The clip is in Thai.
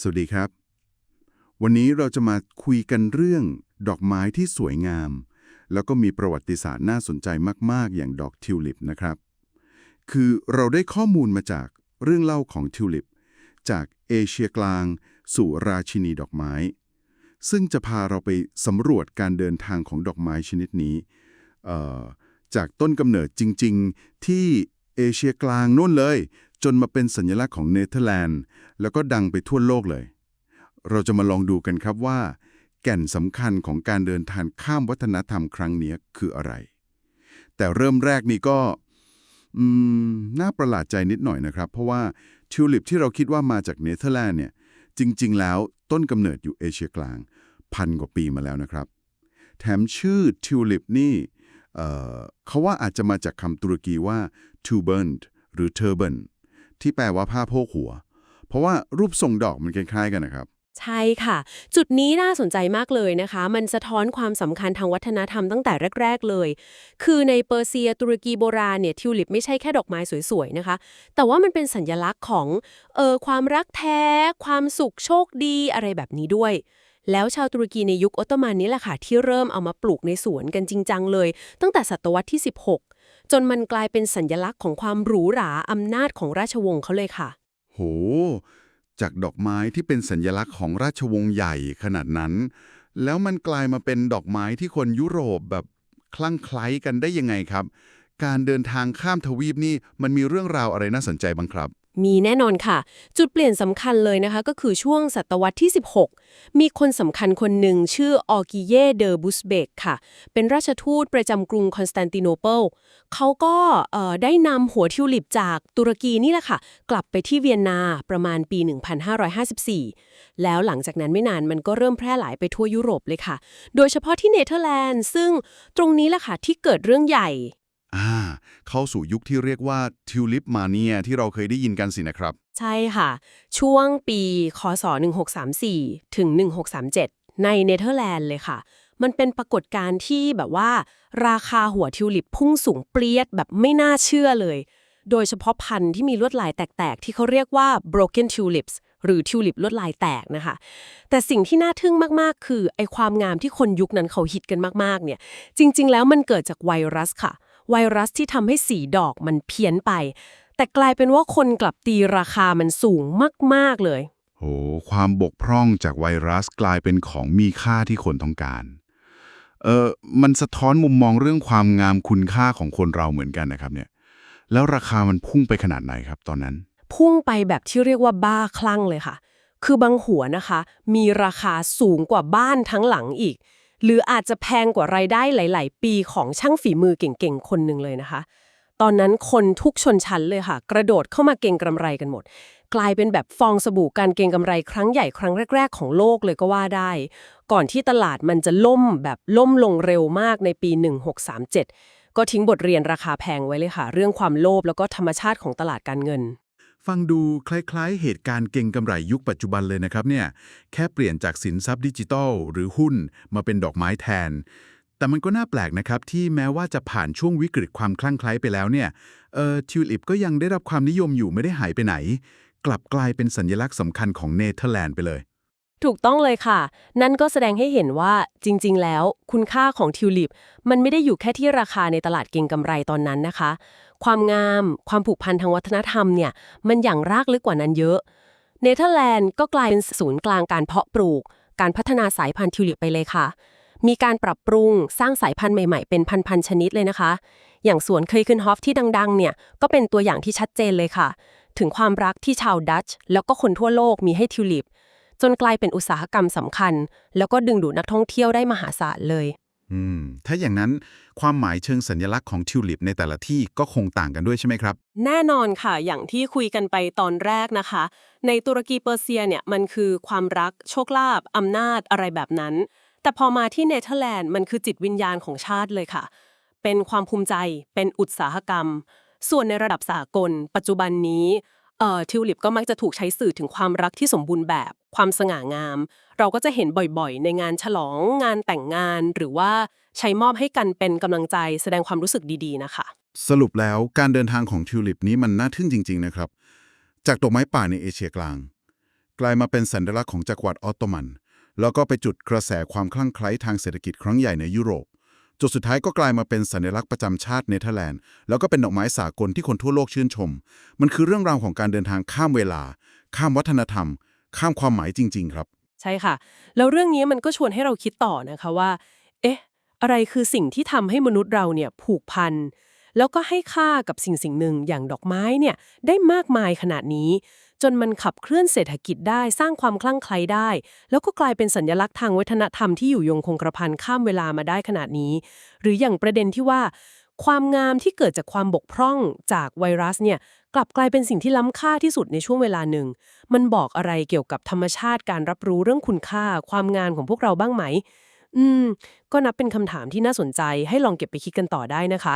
สวัสดีครับ วันนี้เราจะมาคุยกันเรื่องดอกไม้ที่สวยงาม แล้วก็มีประวัติศาสตร์น่าสนใจมาก ๆ อย่างดอกทิวลิปนะครับ คือเราได้ข้อมูลมาจากเรื่องเล่าของทิวลิป จากเอเชียกลาง สู่ราชินีดอกไม้ ซึ่งจะพาเราไปสำรวจการเดินทางของดอกไม้ชนิดนี้ จากต้นกำเนิดจริง ๆ ที่เอเชียกลางนู่นเลย จนมาเป็นสัญลักษณ์ของเนเธอร์แลนด์ แล้วก็ดังไปทั่วโลกเลย เราจะมาลองดูกันครับว่า แก่นสำคัญของการเดินทางข้ามวัฒนธรรมครั้งนี้คืออะไร แต่เริ่มแรกนี่ก็น่าประหลาดใจนิดหน่อยนะครับ เพราะว่าทิวลิปที่เราคิดว่ามาจากเนเธอร์แลนด์เนี่ยจริง ๆ แล้วต้นกำเนิดอยู่เอเชียกลาง พันกว่าปีมาแล้วนะครับ แถมชื่อทิวลิปนี่เเขาว่าอาจจะมาจากคำตุรกีว่า turban หรือ turban ที่แปลว่าผ้าโพกหัว เพราะว่ารูปทรงดอกมันคล้ายๆกันนะครับ ใช่ค่ะ จุดนี้น่าสนใจมากเลยนะคะ มันสะท้อนความสำคัญทางวัฒนธรรมตั้งแต่แรก ๆ เลย คือในเปอร์เซียตุรกีโบราณเนี่ยทิวลิปไม่ใช่แค่ดอกไม้สวย ๆ นะคะ แต่ว่ามันเป็นสัญลักษณ์ของเออความรักแท้ ความสุขโชคดีอะไรแบบนี้ด้วยแล้วชาวตุรกีในยุคออตโตมันนี่แหละค่ะ ที่เริ่มเอามาปลูกในสวนกันจริงจังเลย ตั้งแต่ศตวรรษที่16 จนมันกลายเป็นสัญลักษณ์ของความหรูหราอำนาจของราชวงศ์เขาเลยค่ะ โห จากดอกไม้ที่เป็นสัญลักษณ์ของราชวงศ์ใหญ่ขนาดนั้น แล้วมันกลายมาเป็นดอกไม้ที่คนยุโรปแบบคลั่งไคล้กันได้ยังไงครับ การเดินทางข้ามทวีปนี่มันมีเรื่องราวอะไรน่าสนใจบ้างครับ มีแน่นอนค่ะ จุดเปลี่ยนสำคัญเลยนะคะ ก็คือช่วงศตวรรษที่ 16 มีคนสำคัญคนหนึ่งชื่อออกิเยเดอบุสเบกค่ะ เป็นราชทูตประจำกรุงคอนสแตนติโนเปิลเขาก็เอ่อได้นำหัวทิวลิปจากตุรกีนี่แหละค่ะ กลับไปที่เวียนนาประมาณปี 1554 แล้วหลังจากนั้นไม่นานมันก็เริ่มแพร่หลายไปทั่วยุโรปเลยค่ะ โดยเฉพาะที่เนเธอร์แลนด์ซึ่งตรงนี้แหละค่ะที่เกิดเรื่องใหญ่ เข้าสู่ยุคที่เรียกว่าทิวลิปมาเนียที่เราเคยได้ยินกันสินะครับ ใช่ค่ะ ช่วงปีคศ 1634 ถึง 1637 ในเนเธอร์แลนด์เลยค่ะ มันเป็นปรากฏการณ์ที่แบบว่า ราคาหัวทิวลิปพุ่งสูงเปรี้ยดแบบไม่น่าเชื่อเลย โดยเฉพาะพันธุ์ที่มีลวดลายแตกๆ ที่เขาเรียกว่า broken tulips หรือทิวลิปลวดลายแตกนะคะ แต่สิ่งที่น่าทึ่งมากๆ คือไอความงามที่คนยุคนั้นเขาฮิตกันมากๆ เนี่ย จริง ๆ แล้วมันเกิดจากไวรัสค่ะ ไวรัสที่ทำให้สีดอกมันเพี้ยนไป แต่กลายเป็นว่าคนกลับตีราคามันสูงมาก ๆ เลย โห ความบกพร่องจากไวรัสกลายเป็นของมีค่าที่คนต้องการ เออมันสะท้อนมุมมองเรื่องความงามคุณค่าของคนเราเหมือนกันนะครับเนี่ย แล้วราคามันพุ่งไปขนาดไหนครับตอนนั้น พุ่งไปแบบที่เรียกว่าบ้าคลั่งเลยค่ะ คือบางหัวนะคะ มีราคาสูงกว่าบ้านทั้งหลังอีก หรืออาจจะแพงกว่ารายได้หลาย ๆ ปีของช่างฝีมือเก่ง ๆ คนหนึ่งเลยนะคะ ตอนนั้นคนทุกชนชั้นเลยค่ะ กระโดดเข้ามาเก็งกำไรกันหมด กลายเป็นแบบฟองสบู่การเก็งกำไรครั้งใหญ่ครั้งแรก ๆ ของโลกเลยก็ว่าได้ ก่อนที่ตลาดมันจะล่มแบบล่มลงเร็วมากในปี 1637 ก็ทิ้งบทเรียนราคาแพงไว้เลยค่ะ เรื่องความโลภแล้วก็ธรรมชาติของตลาดการเงิน ฟังดูคล้ายๆ เหตุการณ์เก่งกำไรยุคปัจจุบันเลยนะครับเนี่ยแค่เปลี่ยนจากสินทรัพย์ดิจิทัล หรือหุ้นมาเป็นดอกไม้แทน แต่มันก็น่าแปลกนะครับ ที่แม้ว่าจะผ่านช่วงวิกฤตความคลั่งไคล้ไปแล้วเนี่ยเออทิวลิปก็ยังได้รับความนิยมอยู่ไม่ได้หายไปไหน กลับกลายเป็นสัญลักษณ์สำคัญของเนเธอร์แลนด์ไปเลย ถูกต้องเลยค่ะ นั่นก็แสดงให้เห็นว่าจริง ๆ แล้ว คุณค่าของทิวลิป มันไม่ได้อยู่แค่ที่ราคาในตลาดเก็งกำไรตอนนั้นนะคะ ความงาม ความผูกพันทางวัฒนธรรมเนี่ย มันอย่างรากลึกกว่านั้นเยอะ เนเธอร์แลนด์ก็กลายเป็นศูนย์กลางการเพาะปลูก การพัฒนาสายพันธุ์ทิวลิปไปเลยค่ะ มีการปรับปรุงสร้างสายพันธุ์ใหม่ๆ เป็นพันๆชนิดเลยนะคะ อย่างสวนเคยขึ้นฮอฟที่ดังๆ เนี่ยก็เป็นตัวอย่างที่ชัดเจนเลยค่ะ ถึงความรักที่ชาวดัตช์แล้วก็คนทั่วโลกมีให้ทิวลิป จนกลายเป็นอุตสาหกรรมสำคัญ แล้วก็ดึงดูดนักท่องเที่ยวได้มหาศาลเลย อืม ถ้าอย่างนั้นความหมายเชิงสัญลักษณ์ของทิวลิปในแต่ละที่ก็คงต่างกันด้วยใช่ไหมครับ แน่นอนค่ะ อย่างที่คุยกันไปตอนแรกนะคะ ในตุรกีเปอร์เซียเนี่ยมันคือความรัก โชคลาภอำนาจอะไรแบบนั้น แต่พอมาที่เนเธอร์แลนด์มันคือจิตวิญญาณของชาติเลยค่ะ เป็นความภูมิใจ เป็นอุตสาหกรรม ส่วนในระดับสากล ปัจจุบันนี้เอ่อทิวลิปก็มักจะถูกใช้สื่อถึงความรักที่สมบูรณ์แบบ ความสง่างาม เราก็จะเห็นบ่อยๆ ในงานฉลองงานแต่งงาน หรือว่าใช้มอบให้กันเป็นกำลังใจแสดงความรู้สึกดีๆ นะคะ สรุปแล้วการเดินทางของทิวลิปนี้มันน่าทึ่งจริง ๆ นะครับ จากดอกไม้ป่าในเอเชียกลาง กลายมาเป็นสัญลักษณ์ของจักรวรรดิออตโตมัน แล้วก็ไปจุดกระแสความคลั่งไคล้ทางเศรษฐกิจครั้งใหญ่ในยุโรปจุดสุดท้ายก็กลายมาเป็นสัญลักษณ์ประจำชาติเนเธอร์แลนด์ แล้วก็เป็นดอกไม้สากลที่คนทั่วโลกชื่นชม มันคือเรื่องราวของการเดินทางข้ามเวลา ข้ามวัฒนธรรม ข้ามความหมายจริง ๆ ครับ ใช่ค่ะ แล้วเรื่องนี้มันก็ชวนให้เราคิดต่อนะคะว่า เอ๊ะ อะไรคือสิ่งที่ทำให้มนุษย์เราเนี่ยผูกพัน แล้วก็ให้ค่ากับสิ่งสิ่งหนึ่งอย่างดอกไม้เนี่ยได้มากมายขนาดนี้ จนมันขับเคลื่อนเศรษฐกิจได้สร้างความคลั่งไคล้ได้ แล้วก็กลายเป็นสัญลักษณ์ทางวัฒนธรรมที่อยู่ยงคงกระพันข้ามเวลามาได้ขนาดนี้ หรืออย่างประเด็นที่ว่า ความงามที่เกิดจากความบกพร่องจากไวรัสเนี่ย กลับกลายเป็นสิ่งที่ล้ำค่าที่สุดในช่วงเวลาหนึ่ง มันบอกอะไรเกี่ยวกับธรรมชาติการรับรู้เรื่องคุณค่า ความงามของพวกเราบ้างไหม อืม ก็นับเป็นคำถามที่น่าสนใจให้ลองเก็บไปคิดกันต่อได้นะคะ